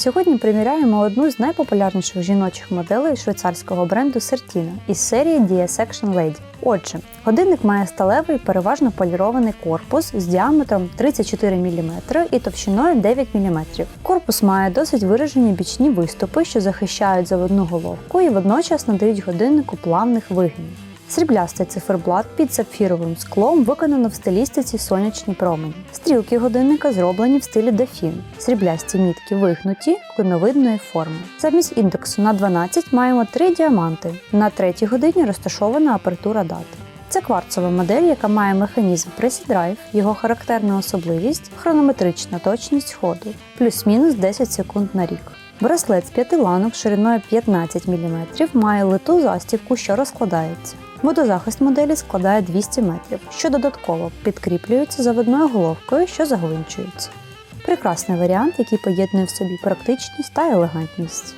Сьогодні приміряємо одну з найпопулярніших жіночих моделей швейцарського бренду Certina із серії DS Action Lady. Отже, годинник має сталевий переважно полірований корпус з діаметром 34 мм і товщиною 9 мм. Корпус має досить виражені бічні виступи, що захищають заводну головку і водночас надають годиннику плавних вигинів. Сріблястий циферблат під сапфіровим склом виконано в стилістиці сонячні промені. Стрілки годинника зроблені в стилі дефін. Сріблясті мітки вигнуті клиновидної форми. Замість індексу на 12 маємо три діаманти. На третій годині розташована апертура дати. Це кварцова модель, яка має механізм Drive, його характерна особливість хронометрична точність ходу, плюс-мінус 10 секунд на рік. Браслет з п'яти ланок шириною 15 мм має литу застібку, що розкладається. Водозахист моделі складає 200 метрів, що додатково підкріплюється заводною головкою, що заглинчується. Прекрасний варіант, який поєднує в собі практичність та елегантність.